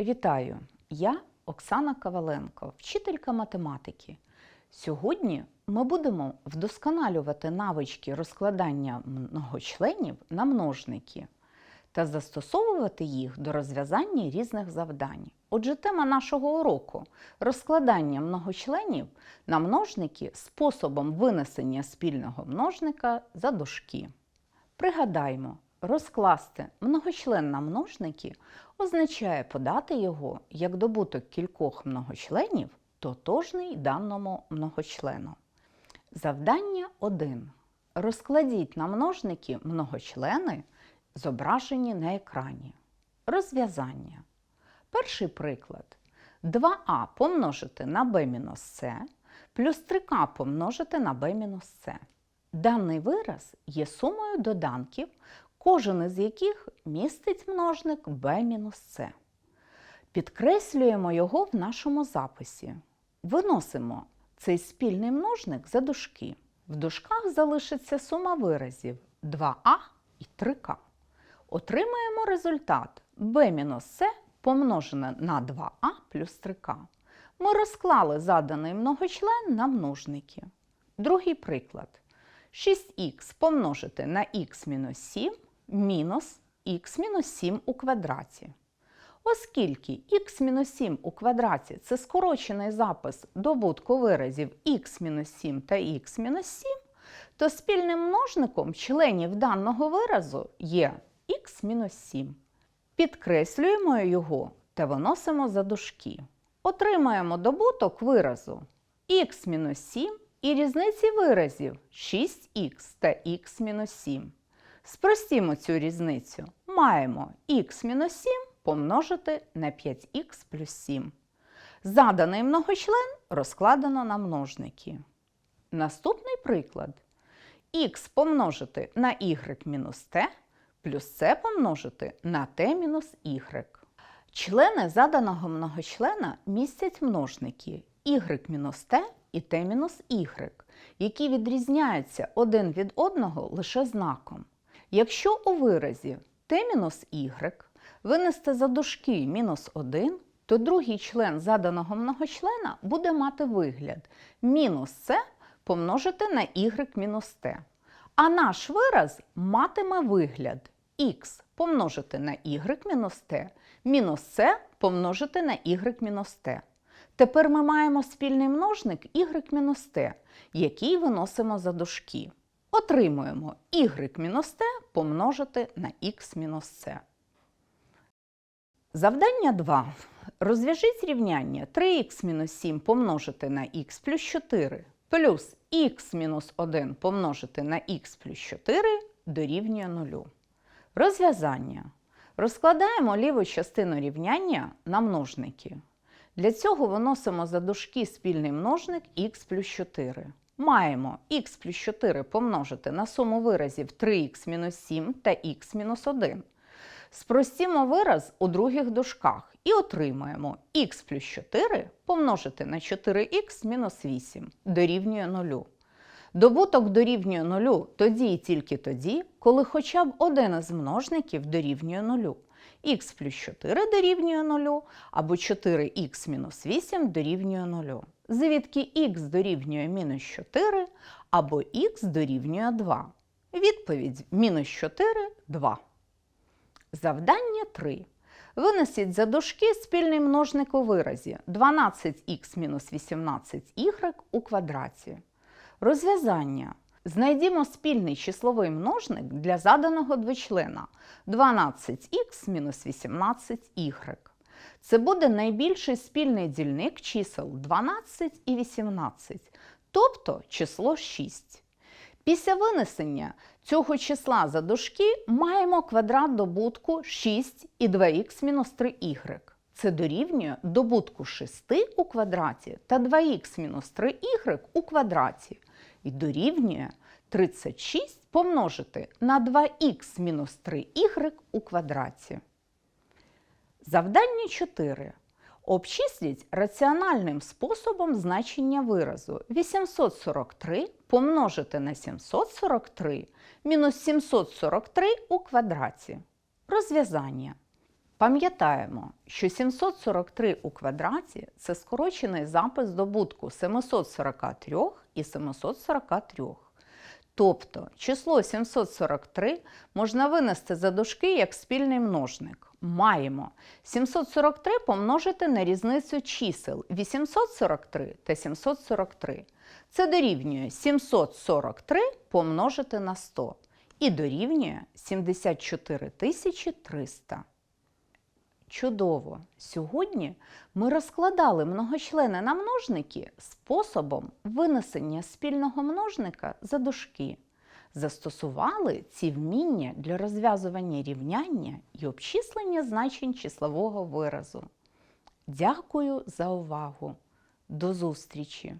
Вітаю! Я Оксана Коваленко, вчителька математики. Сьогодні ми будемо вдосконалювати навички розкладання многочленів на множники та застосовувати їх до розв'язання різних завдань. Отже, тема нашого уроку розкладання многочленів на множники способом винесення спільного множника за дужки. Пригадаймо, розкласти многочлен на множники означає подати його як добуток кількох многочленів, тотожний даному многочлену. Завдання 1. Розкладіть на множники многочлени, зображені на екрані. Розв'язання. Перший приклад. 2а помножити на b-с плюс 3к помножити на b-с. Даний вираз є сумою доданків, кожен із яких містить множник b-с. Підкреслюємо його в нашому записі. Виносимо цей спільний множник за дужки. В дужках залишиться сума виразів 2а і 3к. Отримаємо результат b-с помножене на 2а плюс 3к. Ми розклали заданий многочлен на множники. Другий приклад. 6х помножити на х-7 мінус х-7 у квадраті. Оскільки х-7 у квадраті це скорочений запис добутку виразів х-7 та х-7, то спільним множником членів даного виразу є х-7. Підкреслюємо його та виносимо за дужки. Отримаємо добуток виразу х-7 і різниці виразів 6х та х-7. Спростімо цю різницю. Маємо х-7 помножити на 5х плюс 7. Заданий многочлен розкладено на множники. Наступний приклад. х помножити на y мінус t плюс c помножити на t мінус y. Члени заданого многочлена містять множники y-t і t-y, які відрізняються один від одного лише знаком. Якщо у виразі t-y винести за дужки мінус 1, то другий член заданого многочлена буде мати вигляд мінус c помножити на y-t. А наш вираз матиме вигляд х помножити на y-t мінус c помножити на y-t. Тепер ми маємо спільний множник y-t, який виносимо за дужки. Отримуємо y-t помножити на x-c. Завдання 2. Розв'яжіть рівняння 3х-7 помножити на х плюс 4 плюс х-1 помножити на х плюс 4 дорівнює 0. Розв'язання. Розкладаємо ліву частину рівняння на множники. Для цього виносимо за дужки спільний множник х плюс 4. Маємо х плюс 4 помножити на суму виразів 3х-7 та х-1. Спростімо вираз у других дужках і отримаємо х плюс 4 помножити на 4х мінус 8 дорівнює 0. Добуток дорівнює 0 тоді і тільки тоді, коли хоча б один із множників дорівнює 0. Х плюс 4 дорівнює 0 або 4х мінус 8 дорівнює 0. Звідки х дорівнює мінус 4 або х дорівнює 2. Відповідь мінус 4 2. Завдання 3. Винесіть за дужки спільний множник у виразі 12х мінус 18y у квадраті. Розв'язання. Знайдімо спільний числовий множник для заданого двочлена 12х мінус 18y. Це буде найбільший спільний дільник чисел 12 і 18, тобто число 6. Після винесення цього числа за дужки маємо квадрат добутку 6 і 2х мінус 3y. Це дорівнює добутку 6 у квадраті та 2х мінус 3y у квадраті. І дорівнює 36 помножити на 2х мінус 3y у квадраті. Завдання 4. Обчисліть раціональним способом значення виразу 843 помножити на 743 мінус 743 у квадраті. Розв'язання. Пам'ятаємо, що 743 у квадраті це скорочений запис добутку 743 і 743. Тобто число 743 можна винести за дужки як спільний множник. Маємо 743 помножити на різницю чисел 843 та 743. Це дорівнює 743 помножити на 100 і дорівнює 74 300. Чудово! Сьогодні ми розкладали многочлени на множники способом винесення спільного множника за дужки. Застосували ці вміння для розв'язування рівняння і обчислення значень числового виразу. Дякую за увагу! До зустрічі!